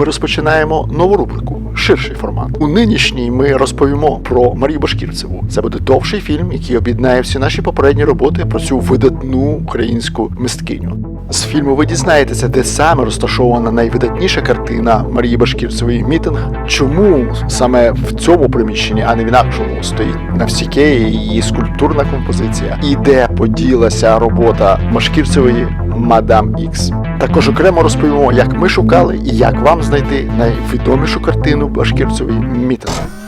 Ми розпочинаємо нову рубрику, ширший формат. У нинішній ми розповімо про Марію Башкірцеву. Це буде довший фільм, який об'єднає всі наші попередні роботи про цю видатну українську мисткиню. З фільму ви дізнаєтеся, де саме розташована найвидатніша картина Марії Башкірцевої мітинг. Чому саме в цьому приміщенні, а не в інакшому, стоїть на Навсікеї її скульптурна композиція, і де поділася робота Башкірцевої Мадам Ікс. Також окремо розповімо, як ми шукали і як вам знайти найвідомішу картину Башкірцевої мітинг.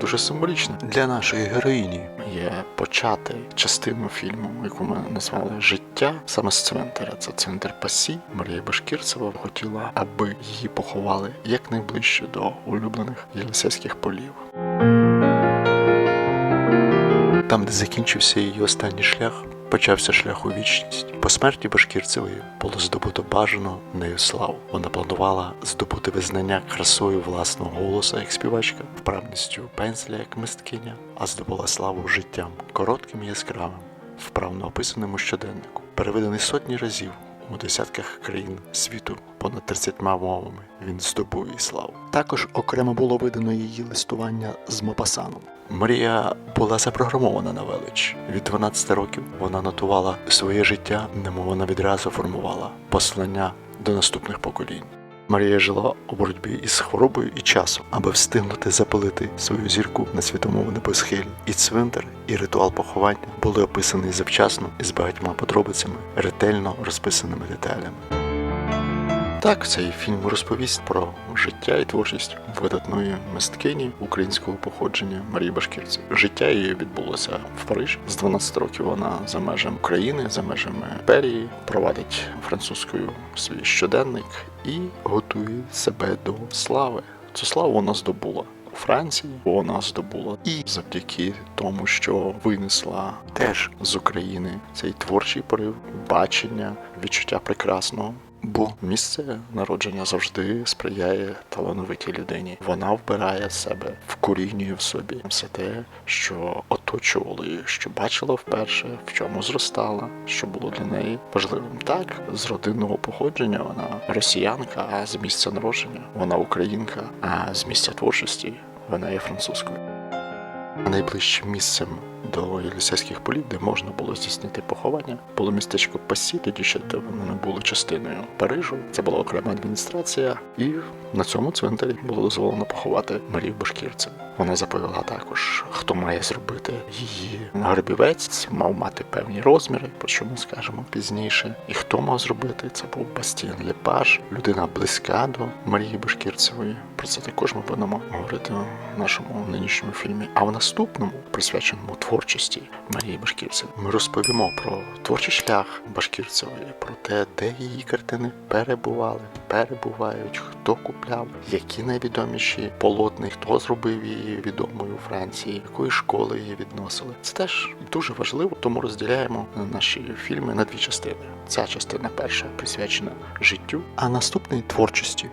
Дуже символічно для нашої героїні є почати частину фільму, яку ми назвали Життя саме з цвинтаря. Це цвинтар Пасі. Марія Башкірцева хотіла, аби її поховали якнайближче до улюблених єлисейських полів. Там, де закінчився її останній шлях, почався шлях у вічність. По смерті Башкірцевої було здобуто бажану нею славу. Вона планувала здобути визнання красою власного голосу як співачка, вправністю пензля як мисткиня, а здобула славу життям коротким і яскравим, вправно описаним у щоденнику, переведений сотні разів у десятках країн світу понад 30 мовами. Він здобув і славу. Також окремо було видано її листування з Мопасаном. Марія була запрограмована на велич. Від 12 років вона нотувала своє життя, немов вона відразу формувала послання до наступних поколінь. Марія жила у боротьбі із хворобою і часом, аби встигнути запалити свою зірку на світовому небосхилі. І цвинтар, і ритуал поховання були описані завчасно і з багатьма подробицями, ретельно розписаними деталями. Так, цей фільм розповість про життя і творчість видатної мисткині українського походження Марії Башкірці. Життя її відбулося в Парижі. З 12 років вона за межами України, за межами імперії, провадить французькою свій щоденник і готує себе до слави. Цю славу вона здобула. У Франції вона здобула і завдяки тому, що винесла теж з України цей творчий порив, бачення, відчуття прекрасного. Бо місце народження завжди сприяє талановитій людині. Вона вбирає себе, вкорінює в собі все те, що оточувало її, що бачила вперше, в чому зростала, що було для неї важливим. Так, з родинного походження вона росіянка, а з місця народження вона українка, а з місця творчості вона є французькою. Найближчим місцем до Єлисейських полів, де можна було здійснити поховання, було містечко Пасі, тоді ще де вони були частиною Парижу. Це була окрема адміністрація, і на цьому цвинтарі було дозволено поховати Марію Башкірцеву. Вона заповіла також, хто має зробити її гребівець, мав мати певні розміри, про що ми скажемо пізніше. І хто мав зробити? Це був Бастіан Лепаш, людина близька до Марії Башкірцевої. Про це також ми будемо говорити в нашому нинішньому фільмі. А в наступному, присвяченому творчості Марії Башкірцевої, ми розповімо про творчий шлях Башкірцевої, про те, де її картини перебували, перебувають, хто купляв, які найвідоміші полотни, хто зробив її відомою у Франції, якої школи її відносили. Це теж дуже важливо, тому розділяємо наші фільми на дві частини. Ця частина перша присвячена життю, а наступний творчості.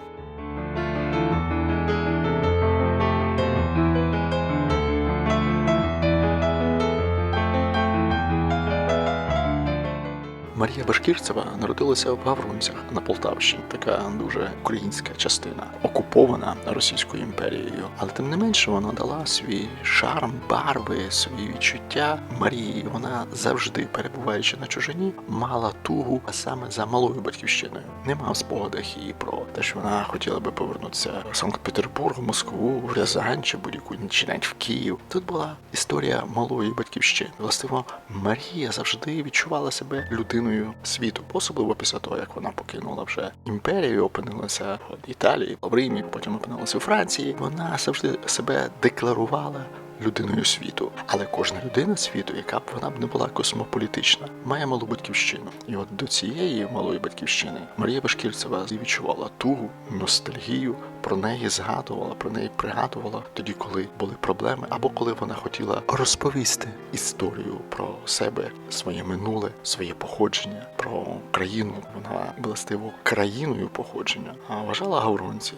Марія Башкірцева народилася в Гаврунцях на Полтавщині. Така дуже українська частина, окупована Російською імперією. Але тим не менше вона дала свій шарм, барви, свої відчуття Марії. Вона завжди, перебуваючи на чужині, мала тугу саме за малою батьківщиною. Нема в спогадах її про те, що вона хотіла би повернутися в Санкт-Петербург, Москву, в Рязань чи будь-яку чи навіть в Київ. Тут була історія малої батьківщини. Властиво, Марія завжди відчувала себе людиною світу, особливо після того, як вона покинула вже імперію, опинилася в Італії, в Римі, потім опинилася у Франції. Вона завжди себе декларувала. Людиною світу, але кожна людина світу, яка б вона б не була космополітична, має малу батьківщину. І от до цієї малої батьківщини Марія Башкірцева відчувала тугу, ностальгію, про неї згадувала, про неї пригадувала тоді, коли були проблеми, або коли вона хотіла розповісти історію про себе, своє минуле, своє походження, про країну. Вона властиво країною походження, а вважала гавронці.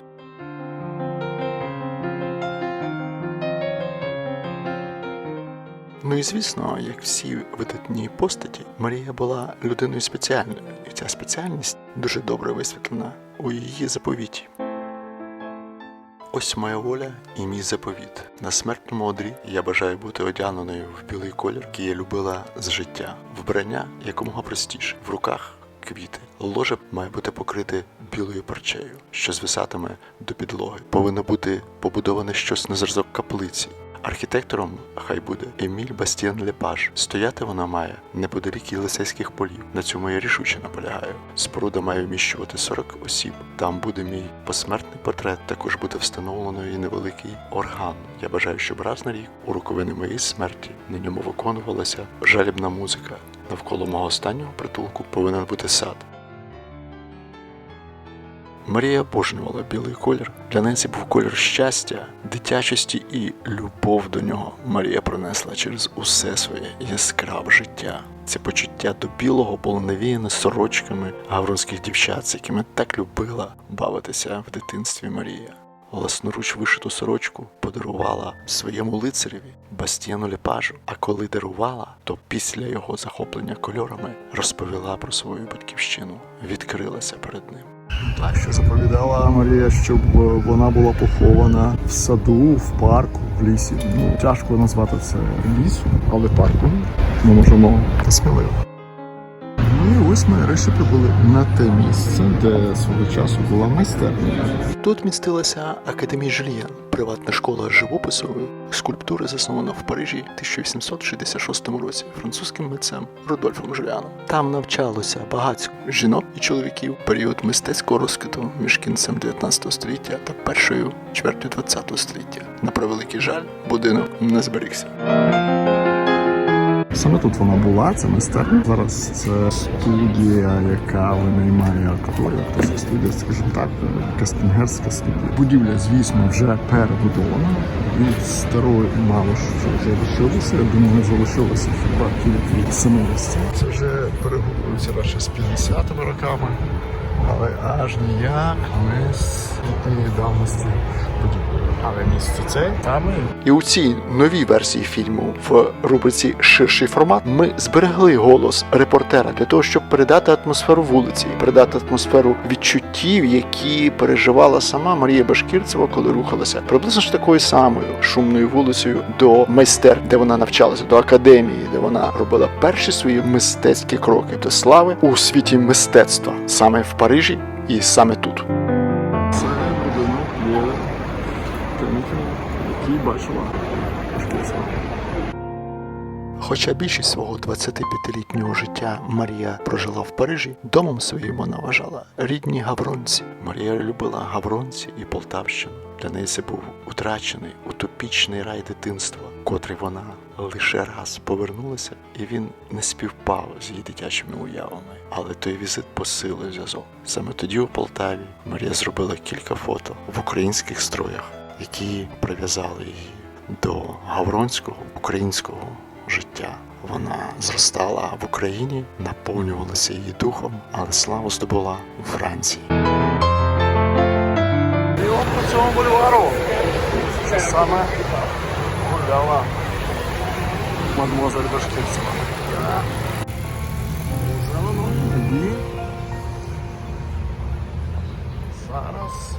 Ну і звісно, як всі видатні постаті, Марія була людиною спеціальною, і ця спеціальність дуже добре висвітлена у її заповіті. Ось моя воля і мій заповіт. На смертному одрі я бажаю бути одягненою в білий колір, який я любила з життя. Вбрання якомога простіше, в руках квіти. Ложе має бути покрите білою парчею, що звисатиме до підлоги. Повинно бути побудоване щось на зразок каплиці. Архітектором хай буде Еміль Бастіан Лепаж. Стояти вона має неподалік Єлисейських полів. На цьому я рішуче наполягаю. Споруда має вміщувати 40 осіб. Там буде мій посмертний портрет. Також буде встановлено і невеликий орган. Я бажаю, щоб раз на рік у роковини моєї смерті на ньому виконувалася жалібна музика. Навколо мого останнього притулку повинен бути сад. Марія обожнювала білий колір. Для це був колір щастя, дитячості і любов до нього. Марія пронесла через усе своє яскраве життя. Це почуття до білого було навіяне сорочками гавронських дівчат, з якими так любила бавитися в дитинстві Марія. Власноруч вишиту сорочку подарувала своєму лицареві Бастіану Лепажу. А коли дарувала, то після його захоплення кольорами розповіла про свою батьківщину, відкрилася перед ним. Так, що заповідала Марія, щоб е, вона була похована в саду, в парку, в лісі. Ну, тяжко назвати це лісом, але парком ми можемо та сміливо. І ось ми решті прибули на те місце, де свого часу була майстерня. Тут містилася Академія Жульєн, приватна школа живопису, скульптури заснована в Парижі в 1866 році французьким митцем Рудольфом Жуліаном. Там навчалося багатько жінок і чоловіків період мистецького розквіту між кінцем 19 століття та першою чвертю 20 століття. На превеликий жаль, будинок не зберігся. Саме тут вона була, це майстерня. Зараз це студія, яка винаймає акторів. Це студія, скажімо так, кастингерська студія. Будівля, звісно, вже перебудована. Від старої мало що вже лишилося. Я думаю, залишилося хіба тільки від самості. Це вже перегукується радше з 50-ми роками, але аж ніяк не з давності будівлі. Але місце це саме І у цій новій версії фільму в рубриці Ширший формат ми зберегли голос репортера для того, щоб передати атмосферу вулиці, передати атмосферу відчуттів, які переживала сама Марія Башкірцева, коли рухалася приблизно ж такою самою шумною вулицею до майстер, де вона навчалася, до академії, де вона робила перші свої мистецькі кроки до слави у світі мистецтва саме в Парижі і саме тут. Бачила. Хоча більшість свого 25-літнього життя Марія прожила в Парижі, домом своїм вона вважала рідні гавронці. Марія любила гавронці і Полтавщину. Для неї це був утрачений утопічний рай дитинства, котрий вона лише раз повернулася, і він не співпав з її дитячими уявами. Але той візит посилив зв'язок. Саме тоді у Полтаві Марія зробила кілька фото в українських строях, які прив'язали її до гавронського українського життя. Вона зростала в Україні, наповнювалася її духом, але славу здобула у Франції. І от по цьому бульвару саме гуляла. Зелено тоді. Зараз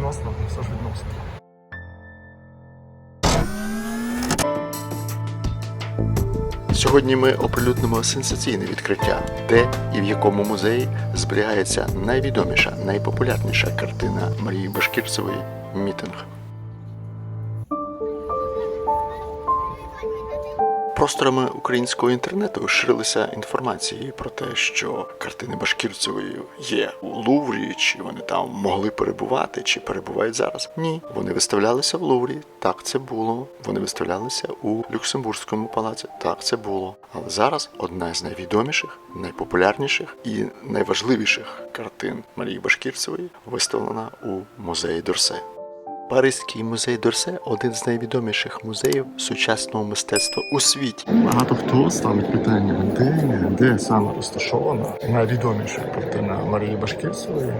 відносно, все ж відносно. Сьогодні ми оприлюднимо сенсаційне відкриття, де і в якому музеї зберігається найвідоміша, найпопулярніша картина Марії Башкірцевої Мітинг. Просторами українського інтернету ширилися інформації про те, що картини Башкірцевої є у Луврі, чи вони там могли перебувати, чи перебувають зараз. Ні, вони виставлялися в Луврі. Так це було. Вони виставлялися у Люксембурзькому палаці. Так це було. Але зараз одна з найвідоміших, найпопулярніших і найважливіших картин Марії Башкірцевої виставлена у музеї Дорсе. Паризький музей Дорсе один з найвідоміших музеїв сучасного мистецтва у світі. Багато хто ставить питання, де, де саме розташована найвідоміша картина Марії Башкірцевої,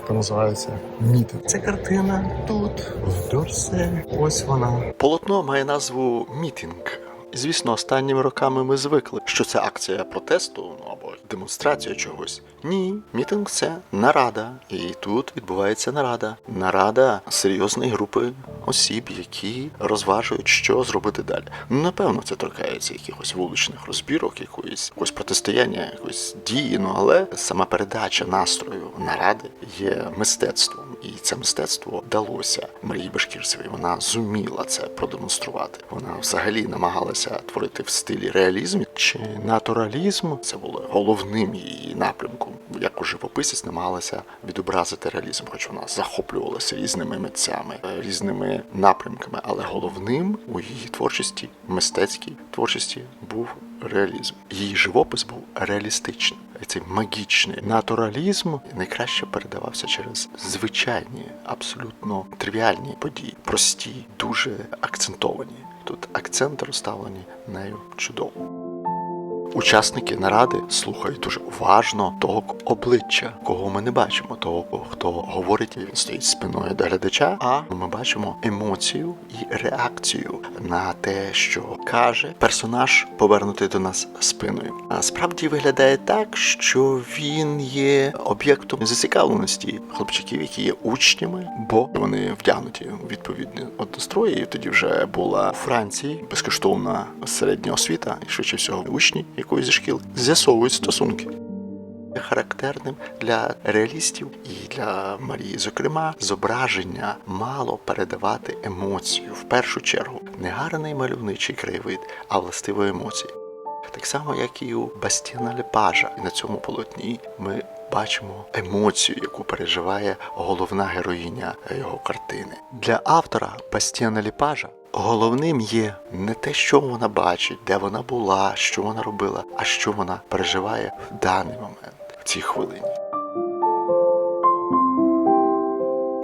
яка називається Міти. Це картина тут, в Дорсе. Ось вона. Полотно має назву Мітінг. Звісно, останніми роками ми звикли, що це акція протесту ну або демонстрація чогось. Ні, мітинг це нарада. І тут відбувається нарада. Нарада серйозної групи осіб, які розважують, що зробити далі. Ну, напевно, це торкається якихось вуличних розбірок, якоїсь якогось протистояння, якоїсь дії. Ну але сама передача настрою наради є мистецтвом, і це мистецтво вдалося Марії Башкірцевій. Вона зуміла це продемонструвати. Вона взагалі намагалася творити в стилі реалізм чи натуралізм. Це було головним її напрямком. Як у живописець намагалася відобразити реалізм, хоч вона захоплювалася різними митцями, е, різними напрямками. Але головним у її творчості, мистецькій творчості, був реалізм. Її живопис був реалістичним. Цей магічний натуралізм найкраще передавався через звичайні, абсолютно тривіальні події, прості, дуже акцентовані. Тут акценти розставлені нею чудово. Учасники наради слухають дуже уважно того обличчя, кого ми не бачимо, того, хто говорить, він стоїть спиною до глядача. А ми бачимо емоцію і реакцію на те, що каже персонаж, повернутий до нас спиною. А справді виглядає так, що він є об'єктом зацікавленості хлопчиків, які є учнями, бо вони вдягнуті у відповідні однострої. Тоді вже була у Франції безкоштовна середня освіта, і швидше всього учні якоїсь зі шкіл з'ясовують стосунки. Характерним для реалістів і для Марії, зокрема, зображення мало передавати емоцію в першу чергу не гарний мальовничий краєвид, а властиво емоції. Так само, як і у Бастіна Лепажа. І на цьому полотні ми бачимо емоцію, яку переживає головна героїня його картини. Для автора Бастіна Лепажа головним є не те, що вона бачить, де вона була, що вона робила, а що вона переживає в даний момент, в цій хвилині.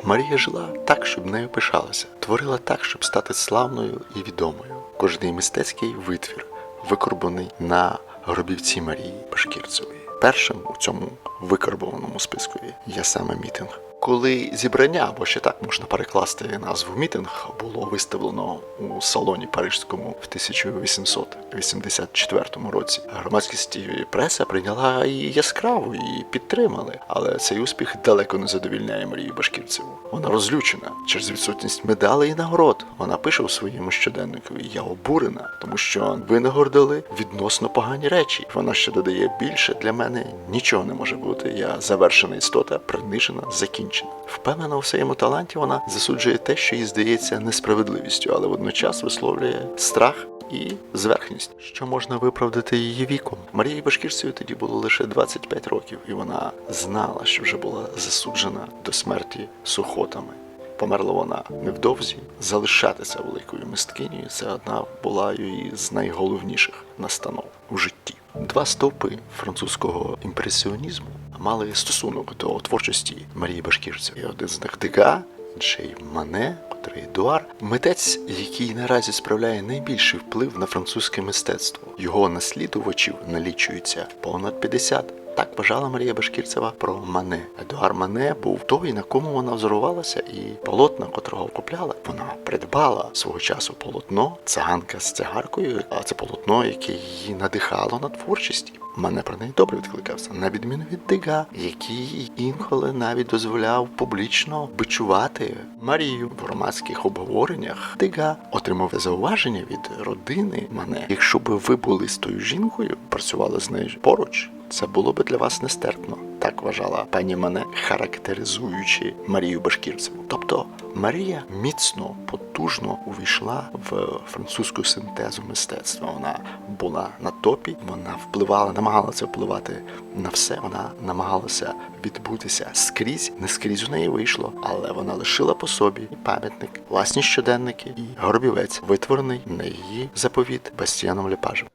Марія жила так, щоб нею пишалася, творила так, щоб стати славною і відомою. Кожний мистецький витвір викорбаний на гробівці Марії Пашкірцевої. Першим у цьому викарбованому спискові є саме мітинг. Коли зібрання, або ще так можна перекласти назву мітинг, було виставлено у салоні Парижському в 1884 році, громадськість і преса прийняла її яскраво і підтримали. Але цей успіх далеко не задовільняє Марії Башкірцеву. Вона розлючена через відсутність медалей і нагород. Вона пише у своєму щоденнику: Я обурена, тому що ви нагородили відносно погані речі. Вона ще додає більше для мене нічого не може бути. Я завершена істота, принижена, закінчена. Впевнена у своєму таланті, вона засуджує те, що їй здається несправедливістю, але водночас висловлює страх. І зверхність, що можна виправдати її віком. Марії Башкірцеві тоді було лише 25 років, і вона знала, що вже була засуджена до смерті сухотами. Померла вона невдовзі. Залишатися великою мисткинею це одна була її з найголовніших настанов у житті. Два стовпи французького імпресіонізму мали стосунок до творчості Марії Башкірцевої. Один з них Дега, інший Мане, котрий Едуар, митець, який наразі справляє найбільший вплив на французьке мистецтво. Його наслідувачів налічується понад 50. Так вважала Марія Башкірцева про Мане. Едуар Мане був той, на кому вона взорувалася, і полотна, котрого купляла, вона придбала свого часу полотно циганка з цигаркою, а це полотно, яке її надихало на творчість. Мене про неї добре відкликався, на відміну від Дега, який інколи навіть дозволяв публічно бичувати Марію в громадських обговореннях. Дега отримав зауваження від родини мене. Якщо би ви були з тою жінкою, працювали з нею поруч, це було би для вас нестерпно. Так вважала пані мене, характеризуючи Марію Башкірцеву. Тобто Марія міцно, потужно увійшла в французьку синтезу мистецтва. Вона була на топі, вона впливала, намагалася впливати на все. Вона намагалася відбутися скрізь. Не скрізь у неї вийшло, але вона лишила по собі пам'ятник, власні щоденники і гробівець, витворений на її заповіт Бастіаном Лепажем.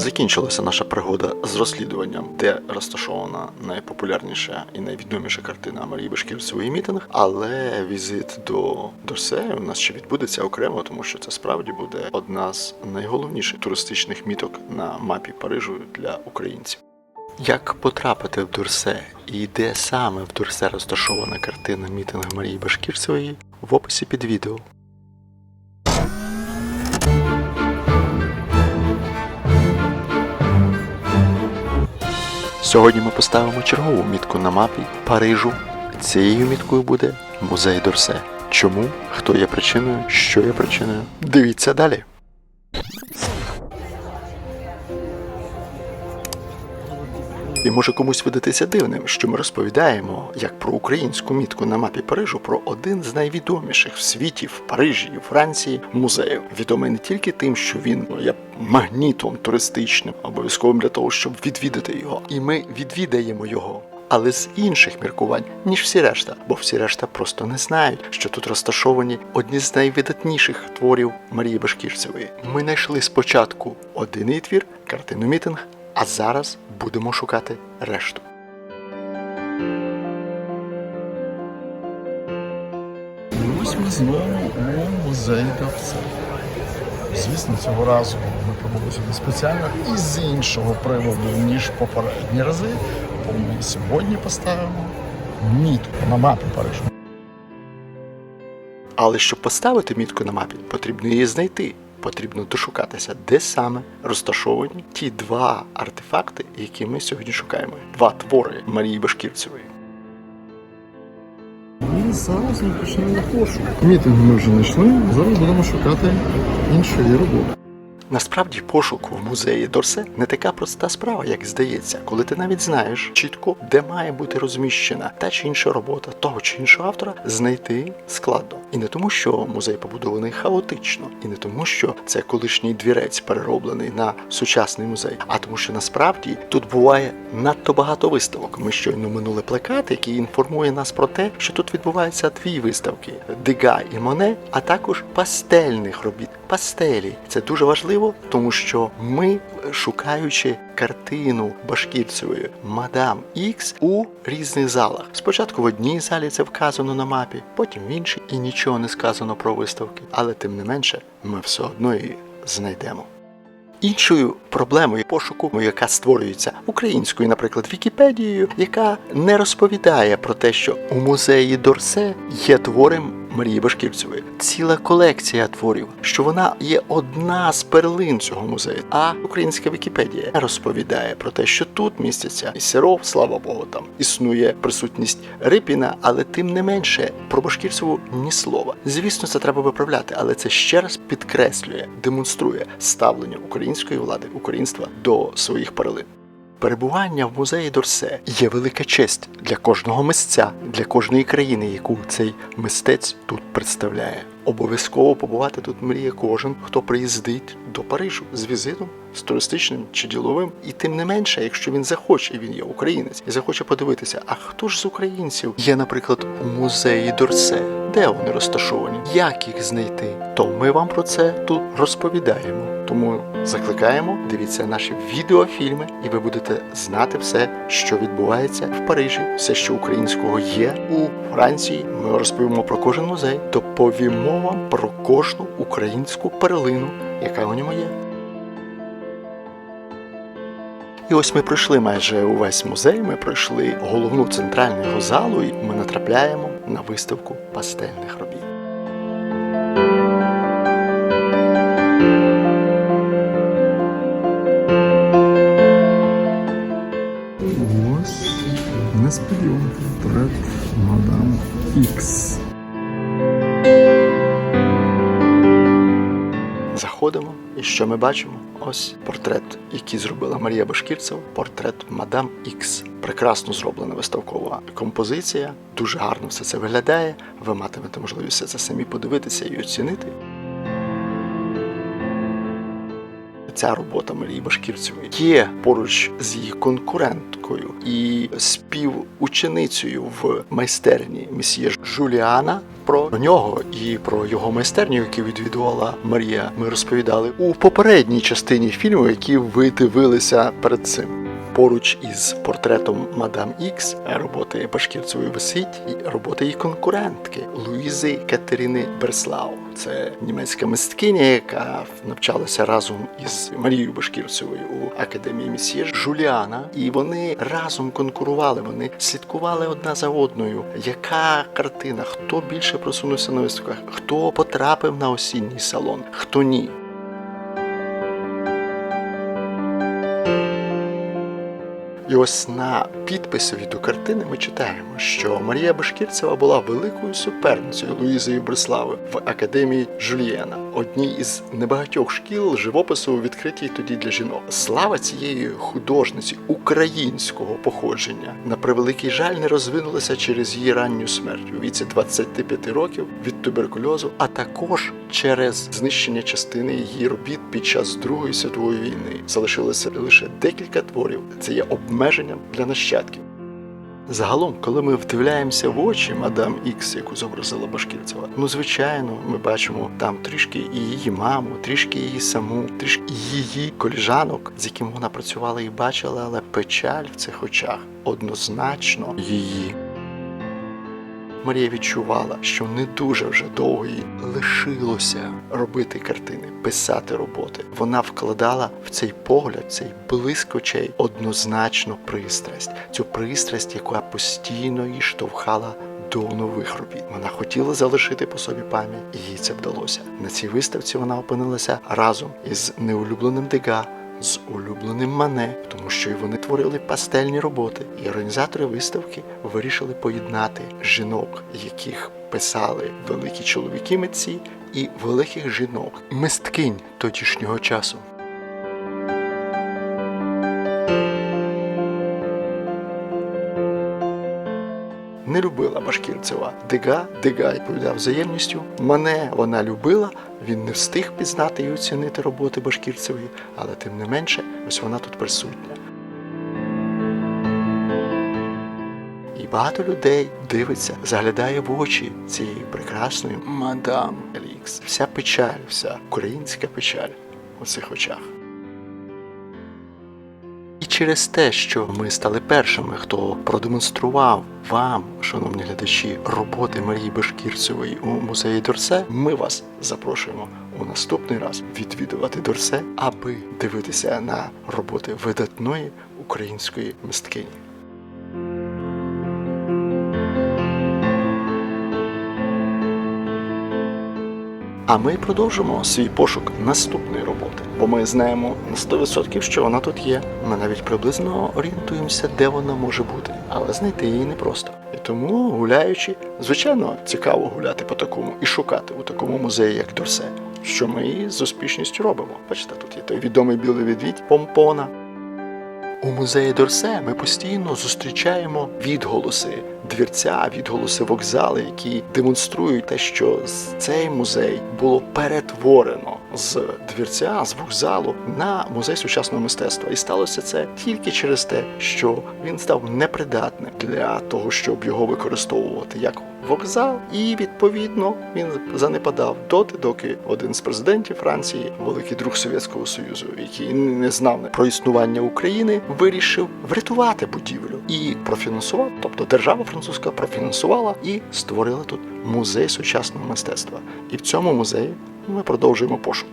Закінчилася наша пригода з розслідуванням, де розташована найпопулярніша і найвідоміша картина Марії Башкірцевої мітинг. Але візит до Дорсе у нас ще відбудеться окремо, тому що це справді буде одна з найголовніших туристичних міток на мапі Парижу для українців. Як потрапити в Дурсе і де саме в Дурсе розташована картина мітинг Марії Башкірцевої в описі під відео. Сьогодні ми поставимо чергову мітку на мапі Парижу. Цією міткою буде музей Дорсе. Чому? Хто є причиною? Що є причиною? Дивіться далі. Може комусь видатися дивним, що ми розповідаємо як про українську мітку на мапі Парижу про один з найвідоміших в світі в Парижі і Франції музеїв. Відомий не тільки тим, що він ну, є магнітом туристичним, обов'язковим для того, щоб відвідати його. І ми відвідаємо його. Але з інших міркувань, ніж всі решта, бо всі решта просто не знають, що тут розташовані одні з найвидатніших творів Марії Башкірцевої. Ми знайшли спочатку один твір, картину мітинг, а зараз будемо шукати решту. Ось ми знову у музеї Кавце. Звісно, цього разу ми прибули сюди спеціально і з іншого приводу, ніж попередні рази, бо ми сьогодні поставимо мітку на мапі Парижу. Але щоб поставити мітку на мапі, потрібно її знайти. Потрібно дошукатися, де саме розташовані ті два артефакти, які ми сьогодні шукаємо. Два твори Марії Башківцевої. І зараз ми почнемо пошук. Мітинг ми вже знайшли, зараз будемо шукати іншої роботи. Насправді пошук в музеї Дорсе не така проста справа, як здається, коли ти навіть знаєш чітко, де має бути розміщена та чи інша робота того чи іншого автора, знайти складно. І не тому, що музей побудований хаотично, і не тому, що це колишній двірець перероблений на сучасний музей, а тому, що насправді тут буває надто багато виставок. Ми щойно минули плакат, який інформує нас про те, що тут відбуваються дві виставки: Дега і Моне, а також пастельних робіт. Пастелі це дуже важливо, тому що ми, шукаючи картину Башкірцевої Мадам Ікс у різних залах. Спочатку в одній залі це вказано на мапі, потім в іншій, і нічого не сказано про виставки. Але тим не менше, ми все одно її знайдемо. Іншою проблемою пошуку, яка створюється українською, наприклад, Вікіпедією, яка не розповідає про те, що у музеї Дорсе є твори Марії Башкірцевої, ціла колекція творів, що вона є одна з перлин цього музею. А українська Вікіпедія розповідає про те, що тут містяться і Сиров, слава Богу, там існує присутність Рипіна, але тим не менше про Башкірцеву ні слова. Звісно, це треба виправляти, але це ще раз підкреслює, демонструє ставлення української влади, українства до своїх перлин. Перебування в музеї Дорсе є велика честь для кожного мисця, для кожної країни, яку цей мистець тут представляє. Обов'язково побувати тут мріє кожен, хто приїздить до Парижу з візитом, з туристичним чи діловим. І тим не менше, якщо він захоче, він є українець, і захоче подивитися, а хто ж з українців є, наприклад, у музеї Дорсе, де вони розташовані, як їх знайти, то ми вам про це тут розповідаємо. Тому закликаємо, дивіться наші відеофільми, і ви будете знати все, що відбувається в Парижі, все, що українського є у Франції. Ми розповімо про кожен музей, доповімо вам про кожну українську перлину, яка у ньому є. І ось ми пройшли майже увесь музей. Ми пройшли головну центральну його залу, і ми натрапляємо на виставку пастельних робіт. Ось несподіванка портрет мадам Ікс. Заходимо, і що ми бачимо? Ось портрет, який зробила Марія Башкірцева, портрет Мадам Ікс. Прекрасно зроблена виставкова композиція, дуже гарно все це виглядає. Ви матимете можливість все це самі подивитися і оцінити. Ця робота Марії Башкірцевої є поруч з її конкуренткою і співученицею в майстерні месьє Жуліана. Про нього і про його майстерню, яку відвідувала Марія, ми розповідали у попередній частині фільму, які ви дивилися перед цим. Поруч із портретом Мадам Ікс роботи Башкірцевої висить і робота її конкурентки Луїзи Катерини Берслау. Це німецька мисткиня, яка навчалася разом із Марією Башкірцевою у академії Місьє Жуліана. І вони разом конкурували. Вони слідкували одна за одною. Яка картина? Хто більше просунувся на виставках? Хто потрапив на осінній салон? Хто ні? І ось на підписові до картини ми читаємо, що Марія Башкірцева була великою суперницею Луїзою Брислави в академії Жульєна, одній із небагатьох шкіл живопису відкритій тоді для жінок. Слава цієї художниці українського походження на превеликий жаль не розвинулася через її ранню смерть у віці 25 років від туберкульозу, а також через знищення частини її робіт під час Другої світової війни. Залишилося лише декілька творів. Це є обмеженням для нащадків. Загалом, коли ми вдивляємося в очі мадам Ікс, яку зобразила Башкірцева, ну звичайно, ми бачимо там трішки і її маму, трішки її саму, трішки її коліжанок, з яким вона працювала і бачила, але печаль в цих очах однозначно її. Марія відчувала, що не дуже вже довго їй лишилося робити картини, писати роботи. Вона вкладала в цей погляд, цей блиск однозначно пристрасть, цю пристрасть, яка постійно її штовхала до нових робіт. Вона хотіла залишити по собі пам'ять, і їй це вдалося. На цій виставці вона опинилася разом із неулюбленим Дега, з улюбленим Мане, тому що і вони творили пастельні роботи. І організатори виставки вирішили поєднати жінок, яких писали великі чоловіки митці, і великих жінок, мисткинь тодішнього часу. Не любила Башкірцева. Дега, Дега відповідав взаємністю. Мене вона любила, він не встиг пізнати і оцінити роботи Башкірцевої, але тим не менше, ось вона тут присутня. І багато людей дивиться, заглядає в очі цієї прекрасної мадам Елікс. Вся печаль, вся українська печаль у цих очах. Через те, що ми стали першими, хто продемонстрував вам, шановні глядачі, роботи Марії Башкірцевої у музеї Дорсе, ми вас запрошуємо у наступний раз відвідувати Дорсе, аби дивитися на роботи видатної української мисткині. А ми продовжимо свій пошук наступної роботи, бо ми знаємо на 100%, що вона тут є. Ми навіть приблизно орієнтуємося, де вона може бути, але знайти її непросто. І тому, гуляючи, звичайно, цікаво гуляти по такому і шукати у такому музеї, як Дорсе, що ми з успішністю робимо. Бачите, тут є той відомий білий відвідь Помпона. У музеї Дорсе ми постійно зустрічаємо відголоси двірця, відголоси вокзали, які демонструють те, що цей музей було перетворено з двірця, з вокзалу на музей сучасного мистецтва. І сталося це тільки через те, що він став непридатним для того, щоб його використовувати як вокзал, і відповідно він занепадав доти, доки один з президентів Франції, великий друг Совєтського Союзу, який не знав про існування України, вирішив врятувати будівлю і профінансував, тобто держава французька профінансувала і створила тут музей сучасного мистецтва. І в цьому музеї ми продовжуємо пошук.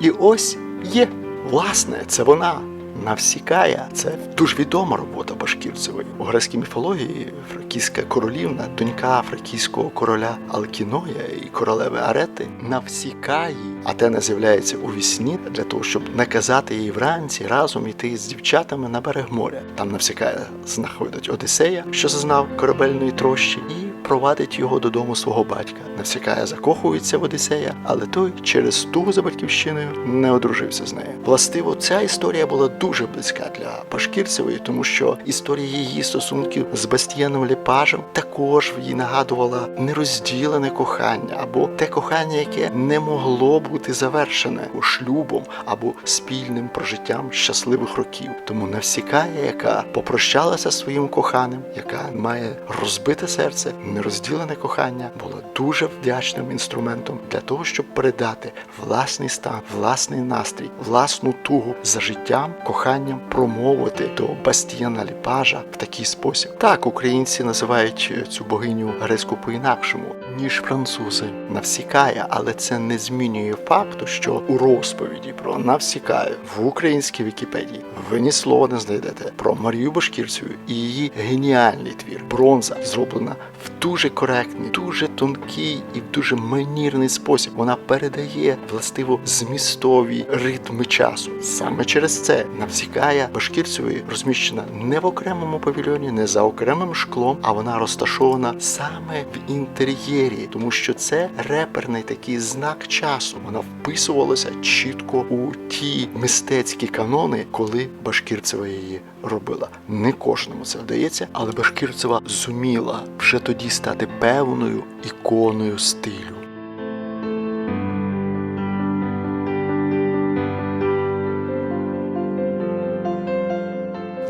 І ось є, власне, це вона. Навсікая це дуже відома робота Башкірцевої. У грецькій міфології фракійська королівна, донька фракійського короля Алкіноя і королеви Арети Навсікаї. Атена з'являється у вісні для того, щоб наказати їй вранці разом іти з дівчатами на берег моря. Там Навсікая знаходить Одіссея, що зазнав корабельної трощі, і провадить його додому свого батька. Навсікая закохується в Одіссея, але той через тугу за батьківщиною не одружився з нею. Властиво, ця історія була дуже близька для Пашкірцевої, тому що історія її стосунків з Бастіяном Ліпажем також їй нагадувала нерозділене кохання або те кохання, яке не могло бути завершене шлюбом або спільним прожиттям щасливих років. Тому Навсікая, яка попрощалася зі своїм коханим, яка має розбите серце, нерозділене кохання, була дуже вдячним інструментом для того, щоб передати власний стан, власний настрій, власну тугу за життям, коханням промовити до Бастіяна Ліпажа в такий спосіб. Так, українці називають цю богиню грецьку по-інакшому, ніж французи Навсікая, але це не змінює факту, що у розповіді про Навсікаю в українській Вікіпедії ви ні слова не знайдете про Марію Башкірцеву і її геніальний твір. Бронза зроблена дуже коректний, дуже тонкий і в дуже манірний спосіб. Вона передає властиво змістові ритми часу. Саме через це Навзікая Башкірцевої розміщена не в окремому павільйоні, не за окремим шклом, а вона розташована саме в інтер'єрі, тому що це реперний такий знак часу. Вона вписувалася чітко у ті мистецькі канони, коли Башкірцева її робила. Не кожному це вдається, але Башкірцева зуміла вже тоді стати певною іконою стилю.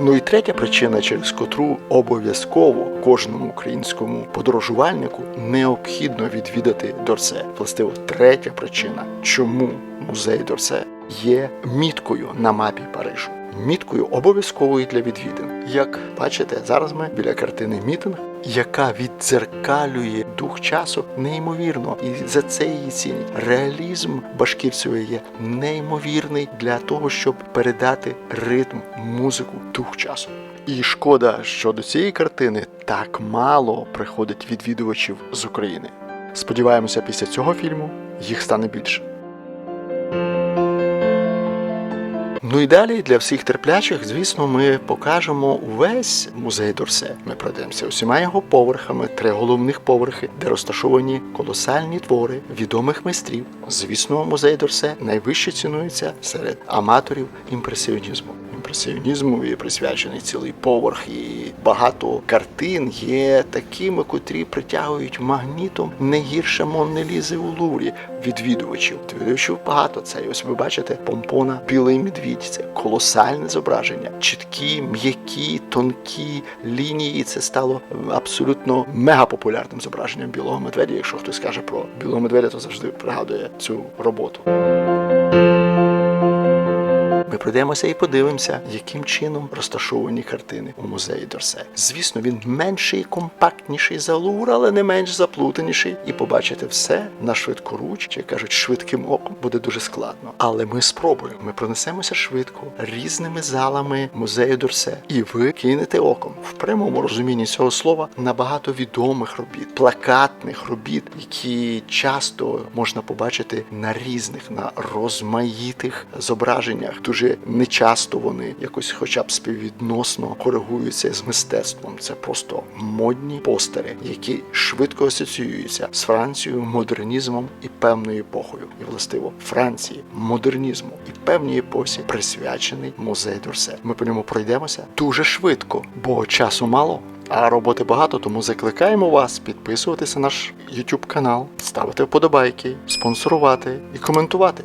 Ну і третя причина, через котру обов'язково кожному українському подорожувальнику необхідно відвідати Дорсе. Властиво, третя причина, чому музей Дорсе є міткою на мапі Парижу. Міткою обов'язковою для відвідин. Як бачите, зараз ми біля картини мітинг, яка віддзеркалює дух часу неймовірно, і за це її цінять. Реалізм Башкірцевої є неймовірний для того, щоб передати ритм, музику, дух часу. І шкода, що до цієї картини так мало приходить відвідувачів з України. Сподіваємося, після цього фільму їх стане більше. Ну і далі для всіх терплячих, звісно, ми покажемо увесь музей Дорсе. Ми пройдемося усіма його поверхами, три головних поверхи, де розташовані колосальні твори відомих майстрів. Звісно, музей Дорсе найвище цінується серед аматорів імпресіонізму. Імпресіонізму присвячений цілий поверх, і багато картин є такими, котрі притягують магнітом не гірше Монни Лізи у Луврі відвідувачів. Відвідувачів багато. Це і ось ви бачите помпона білий медвідь. Це колосальне зображення, чіткі, м'які, тонкі лінії. Це стало абсолютно мегапопулярним зображенням білого медведя. Якщо хтось каже про білого медведя, то завжди пригадує цю роботу. Ми пройдемося і подивимося, яким чином розташовані картини у музеї Дорсе. Звісно, він менший компактніший за Лувр, але не менш заплутаніший. І побачити все на швидкоруч, чи кажуть, швидким оком буде дуже складно. Але ми спробуємо. Ми пронесемося швидко різними залами музею Дорсе, і ви кинете оком в прямому розумінні цього слова на багато відомих робіт, плакатних робіт, які часто можна побачити на різних, на розмаїтих зображеннях. Дуже нечасто вони якось, хоча б співвідносно коригуються з мистецтвом. Це просто модні постери, які швидко асоціюються з Францією, модернізмом і певною епохою. І властиво Франції, модернізму і певній епосі присвячений музей Дорсе. Ми по ньому пройдемося дуже швидко, бо часу мало. А роботи багато, тому закликаємо вас підписуватися на наш YouTube канал, ставити вподобайки, спонсорувати і коментувати.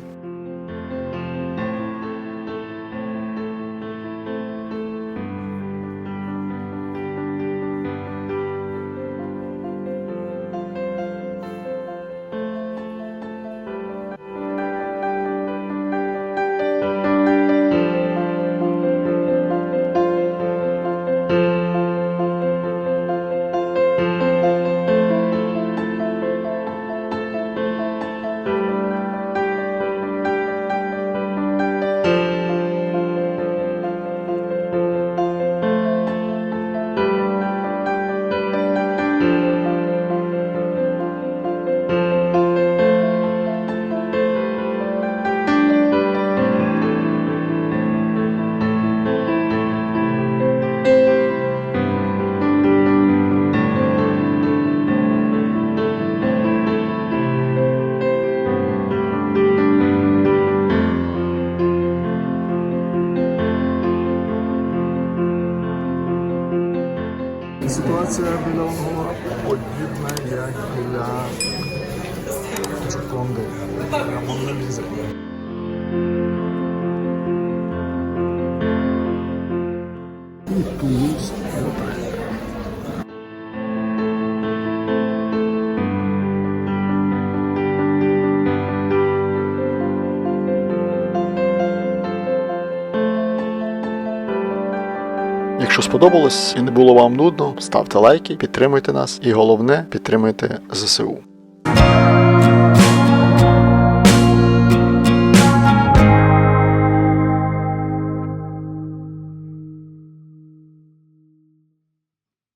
Ситуація біля сподобалось і не було вам нудно, ставте лайки, підтримуйте нас і головне підтримуйте ЗСУ.